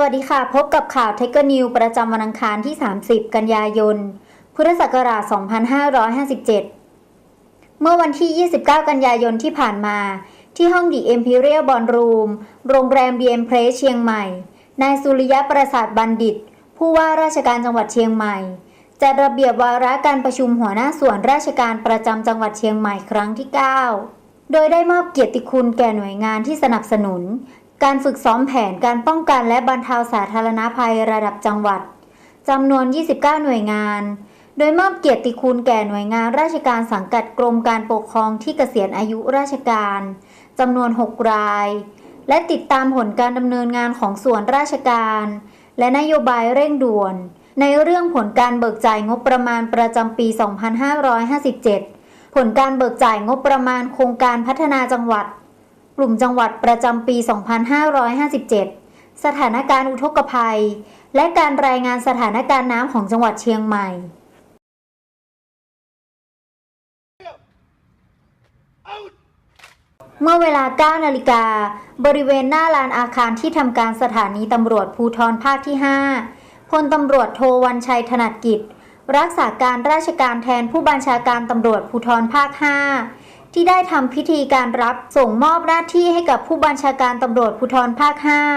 สวัสดีค่ะ พบกับข่าวเทคนิวประจำวันอังคารที่ 30 กันยายน พุทธศักราช 2557 เมื่อวันที่ 29 กันยายนที่ผ่านมา ที่ห้องดีเอ็มพีเรียบอลรูม โรงแรมดีเอ็มเพรสเชียงใหม่ นายสุริยะประสาทบัณฑิต ผู้ว่าราชการจังหวัดเชียงใหม่ จัดระเบียบวาระการประชุมหัวหน้าส่วนราชการประจำจังหวัดเชียงใหม่ครั้งที่ 9 โดยได้มอบเกียรติคุณแก่หน่วยงานที่สนับสนุน การฝึกซ้อมแผนการป้องกันและบรรเทาสาธารณภัยระดับจังหวัดจำนวน 29 หน่วยงาน โดยมอบเกียรติคุณแก่หน่วยงานราชการสังกัดกรมการปกครองที่เกษียณอายุราชการจำนวน 6 ราย และติดตามผลการดำเนินงานของส่วนราชการ และนโยบายเร่งด่วน ในเรื่องผลการเบิกจ่ายงบประมาณประจำปี 2557 ผลการเบิกจ่ายงบประมาณโครงการพัฒนาจังหวัด กลุ่มจังหวัดประจำปี 2557 สถานการณ์อุทกภัย และการรายงานสถานการณ์น้ำของจังหวัดเชียงใหม่เมื่อเวลา 9 นาฬิกา บริเวณหน้าลานอาคารที่ทำการสถานีตำรวจภูทรภาคที่ 5 พลตำรวจโทวันชัยถนัดกิจ รักษาการราชการแทนผู้บัญชาการตำรวจภูทรภาค 5 ที่ได้ทำพิธีการรับส่งมอบหน้าที่ให้กับผู้บัญชาการตำรวจภูธรภาค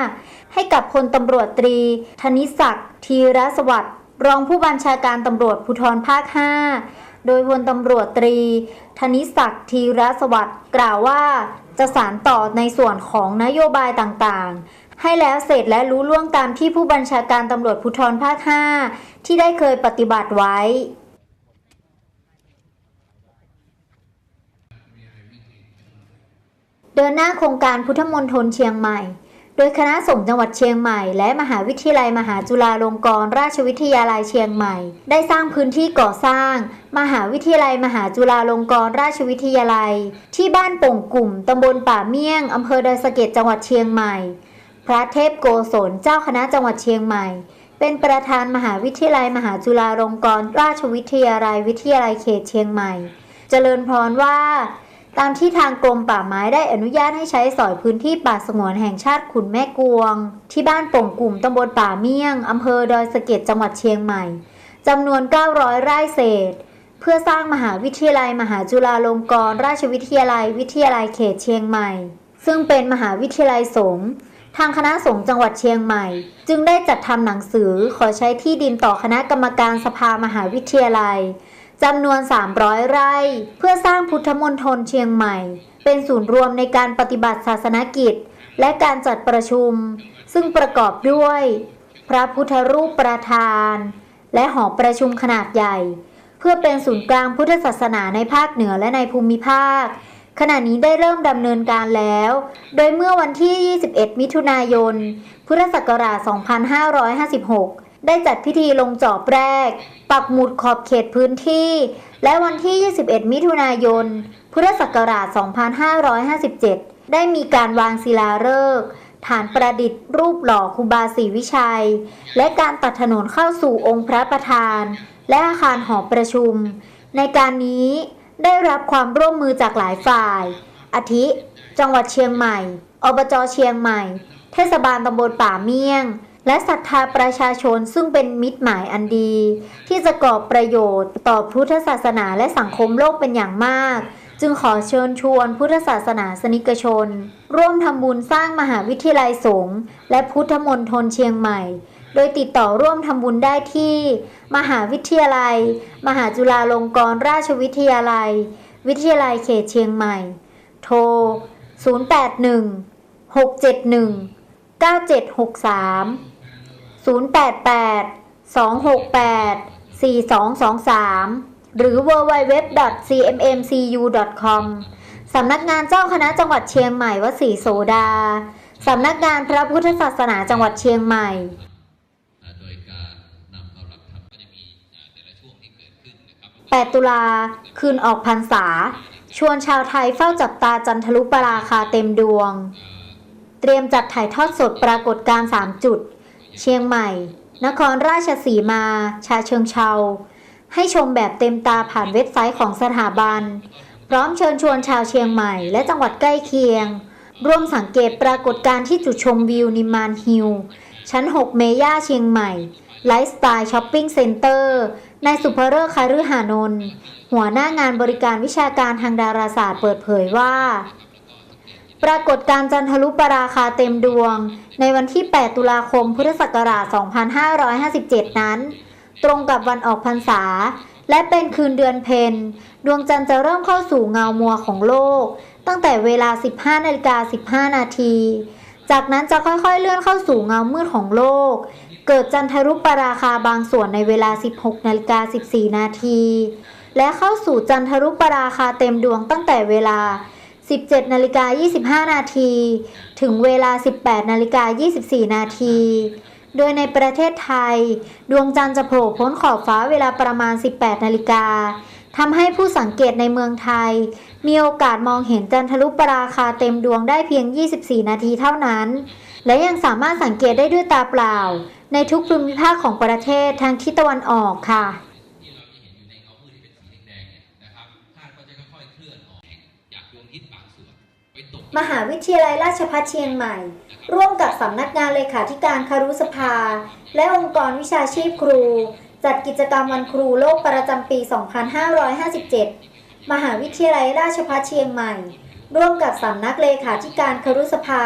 5 ให้กับพลตำรวจตรี ธนิศักดิ์ธีรสวัสดิ์รองผู้บัญชาการตำรวจภูธรภาค 5 โดยพลตำรวจตรี ธนิศักดิ์ธีรสวัสดิ์กล่าวว่า จะสานต่อในส่วนของนโยบายต่างๆ ให้แล้วเสร็จและรู้ล่วงตามที่ผู้บัญชาการตำรวจภูธรภาค 5 ที่ได้เคยปฏิบัติไว้ ดินหน้าโครงการพุทธมณฑลเชียงใหม่ โดยคณะสงฆ์จังหวัดเชียงใหม่ และมหาวิทยาลัยมหาจุฬาลงกรณราชวิทยาลัยเชียงใหม่ ได้สร้างพื้นที่ก่อสร้าง มหาวิทยาลัยมหาจุฬาลงกรณราชวิทยาลัย ที่บ้านโป่งกลุ่มตำบลป่าเมี่ยงอำเภอดอยสะเก็ดจังหวัดเชียงใหม่ พระเทพโกศลเจ้าคณะจังหวัดเชียงใหม่ เป็นประธานมหาวิทยาลัยมหาจุฬาลงกรณราชวิทยาลัยวิทยาลัยเขตเชียงใหม่ เจริญพรว่า ตามที่ทางกรมป่าไม้ได้อนุญาตให้ใช้สอยพื้นที่ป่าสงวนแห่งชาติขุนแม่กวง ที่บ้านโป่งกลุ่มตำบลป่าเมี่ยงอำเภอดอยสะเก็ดจังหวัดเชียงใหม่จำนวน 900 ไร่เศษ เพื่อสร้างมหาวิทยาลัย มหาจุฬาลงกรณราชวิทยาลัย วิทยาลัยเขตเชียงใหม่ ซึ่งเป็นมหาวิทยาลัยสงฆ์ทางคณะสงฆ์จังหวัดเชียงใหม่ จึงได้จัดทำหนังสือขอใช้ที่ดินต่อคณะกรรมการสภามหาวิทยาลัย จำนวน 300 ไร่ เพื่อสร้างพุทธมณฑลเชียงใหม่ เป็นศูนย์รวมในการปฏิบัติศาสนกิจ และการจัดประชุม ซึ่งประกอบด้วย พระพุทธรูปประธาน และหอประชุมขนาดใหญ่ เพื่อเป็นศูนย์กลางพุทธศาสนาในภาคเหนือและในภูมิภาค ขณะนี้ได้เริ่มดำเนินการแล้ว โดยเมื่อวันที่ 21 มิถุนายน พุทธศักราช 2556 ได้จัดพิธีลงจอบแรก ปักหมุดขอบเขตพื้นที่ และวันที่ 21 มิถุนายน พุทธศักราช 2557 ได้มีการวางศิลาฤกษ์ฐานประดิษฐ์รูปหล่อครูบาศรีวิชัย และการตัดถนนเข้าสู่องค์พระประธาน และอาคารหอประชุม ในการนี้ได้รับความร่วมมือจากหลายฝ่าย อาทิ จังหวัดเชียงใหม่ อบจเชียงใหม่ เทศบาลตำบลป่าเมี่ยง และศรัทธาประชาชนซึ่งเป็นมิตรหมายอันดี ที่จะก่อประโยชน์ต่อพุทธศาสนาและสังคมโลกเป็นอย่างมาก จึงขอเชิญชวนพุทธศาสนาสนิกชน ร่วมทำบุญสร้างมหาวิทยาลัยสงฆ์และพุทธมณฑลเชียงใหม่ โดยติดต่อร่วมทำบุญได้ที่ มหาวิทยาลัย มหาจุฬาลงกรณราชวิทยาลัย วิทยาลัยเขตเชียงใหม่ โทร 081 671 9763 088 268 4223 หรือ www.cmmcu.com สำนักงานเจ้าคณะจังหวัดเชียงใหม่วสีโสดา สำนักงานพระพุทธศาสนาจังหวัดเชียงใหม่แต่ละช่วงที่เกิดขึ้นนะครับ8ตุลาคืนออกพรรษา ชวนชาวไทยเฝ้าจับตาจันทรุปราคาเต็มดวง เตรียมจัดถ่ายทอดสดปรากฏการณ์3จุด เชียงใหม่ นครราชสีมา ชาเชิงเชา ให้ชมแบบเต็มตาผ่านเว็บไซต์ของสถาบัน พร้อมเชิญชวนชาวเชียงใหม่และจังหวัดใกล้เคียง ร่วมสังเกตปรากฏการณ์ที่จุดชมวิวนิมานฮิลชั้น 6 เมย่าเชียงใหม่ ไลฟ์สไตล์ช้อปปิ้งเซ็นเตอร์นายสุภเริกษ์คาฤหานนท์หัวหน้างานบริการวิชาการทางดาราศาสตร์เปิดเผยว่า ปรากฏการจันทรุปราคาเต็มดวง ในวันที่ 8 ตุลาคม พุทธศักราช 2557 นั้น ตรงกับวันออกพรรษา และเป็นคืนเดือนเพ็ญดวงจันทร์จะเริ่มเข้าสู่เงามัวของโลก ตั้งแต่เวลา 15นาฬิกา15 นาที จากนั้นจะค่อยๆเลื่อนเข้าสู่เงามืดของโลก เกิดจันทรุปราคาบางส่วนในเวลา 16นาฬิกา14 นาที และเข้าสู่จันทรุปราคาเต็มดวงตั้งแต่เวลา 17นาฬิกา25 นาที ถึงเวลา 18นาฬิกา24 นาที โดยในประเทศไทย ดวงจันทร์จะโผล่พ้นขอบฟ้าเวลาประมาณ 18 นาฬิกาทำให้ผู้สังเกตในเมืองไทย มีโอกาสมองเห็นจันทรุปราคาเต็มดวงได้เพียง 24 นาทีเท่านั้น และยังสามารถสังเกตได้ด้วยตาเปล่า ในทุกภูมิภาคของประเทศทางทิศตะวันออกค่ะที่เราจะ มหาวิทยาลัยราชภัฏเชียงใหม่ ร่วมกับสำนักงานเลขาธิการคารุสภา และองค์กรวิชาชีพครู จัดกิจกรรมวันครูโลกประจำปี 2557 มหาวิทยาลัยราชภัฏเชียงใหม่ ร่วมกับสำนักเลขาธิการคารุสภา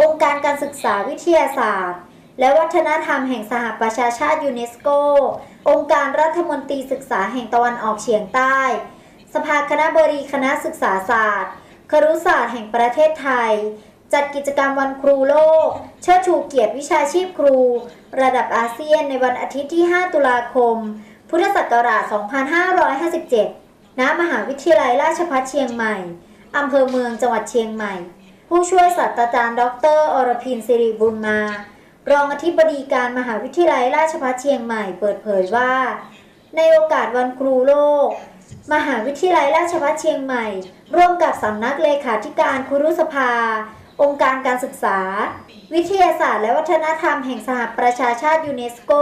องค์การการศึกษาวิทยาศาสตร์ และวัฒนธรรมแห่งสหประชาชาติยูเนสโก องค์การรัฐมนตรีศึกษาแห่งตะวันออกเฉียงใต้ สภาคณะบดีคณะศึกษาศาสตร์ ครุศาสตร์แห่งประเทศไทย จัดกิจกรรมวันครูโลก เชิดชูเกียรติวิชาชีพครู ระดับอาเซียนในวันอาทิตย์ที่ 5 ตุลาคม พุทธศักราช 2557 ณ มหาวิทยาลัยราชภัฏเชียงใหม่ อำเภอเมืองจังหวัดเชียงใหม่ ผู้ช่วยศาสตราจารย์ ดร อรพินสิริบุญมา รองอธิบดีการมหาวิทยาลัยราชภัฏเชียงใหม่ เปิดเผยว่า ในโอกาสวันครูโลก มหาวิทยาลัยราชภัฏเชียงใหม่ ร่วมกับสำนักเลขาธิการครุสภา องค์การการศึกษา วิทยาศาสตร์และวัฒนธรรมแห่งสหประชาชาติยูเนสโก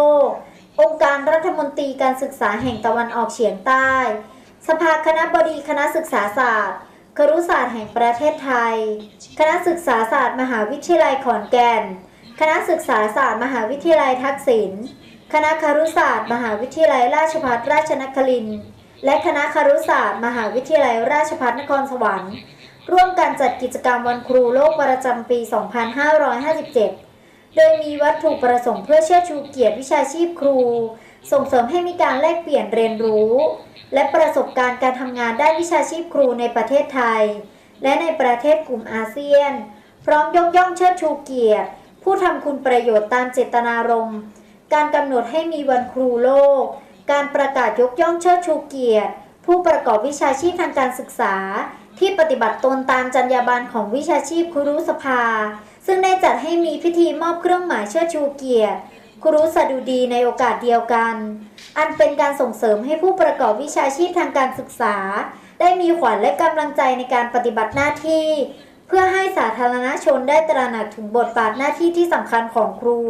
องค์การรัฐมนตรีการศึกษาแห่งตะวันออกเฉียงใต้ สภาคณะบดีคณะศึกษาศาสตร์ครุศาสตร์แห่งประเทศไทย คณะศึกษาศาสตร์มหาวิทยาลัยขอนแก่น คณะศึกษาศาสตร์มหาวิทยาลัยทักษิณ คณะครุศาสตร์ มหาวิทยาลัยราชภัฏราชนครินทร์ และคณะคารุศาสตร์ มหาวิทยาลัยราชภัฏนครสวรรค์ ร่วมกันจัดกิจกรรมวันครูโลกประจำปี 2557 โดยมีวัตถุประสงค์เพื่อเชิดชูเกียรติวิชาชีพครู ส่งเสริมให้มีการแลกเปลี่ยนเรียนรู้ และประสบการณ์การทำงานด้านวิชาชีพครูในประเทศไทย และในประเทศกลุ่มอาเซียน พร้อมยกย่องเชิดชูเกียรติ ผู้ทำคุณประโยชน์ตามเจตนารมณ์การกำหนดให้มีวันครูโลก การประกาศยกย่องเชิดชูเกียรติ ผู้ประกอบวิชาชีพทางการศึกษา ที่ปฏิบัติตนตามจรรยาบรรณของวิชาชีพครูสภา ซึ่งได้จัดให้มีพิธีมอบเครื่องหมายเชิดชูเกียรติครูสดุดีในโอกาสเดียวกัน อันเป็นการส่งเสริมให้ผู้ประกอบวิชาชีพทางการศึกษา ได้มีขวัญและกำลังใจในการปฏิบัติหน้าที่ เพื่อให้สาธารณชนได้ตระหนักถึงบทบาทหน้าที่ที่สำคัญของครู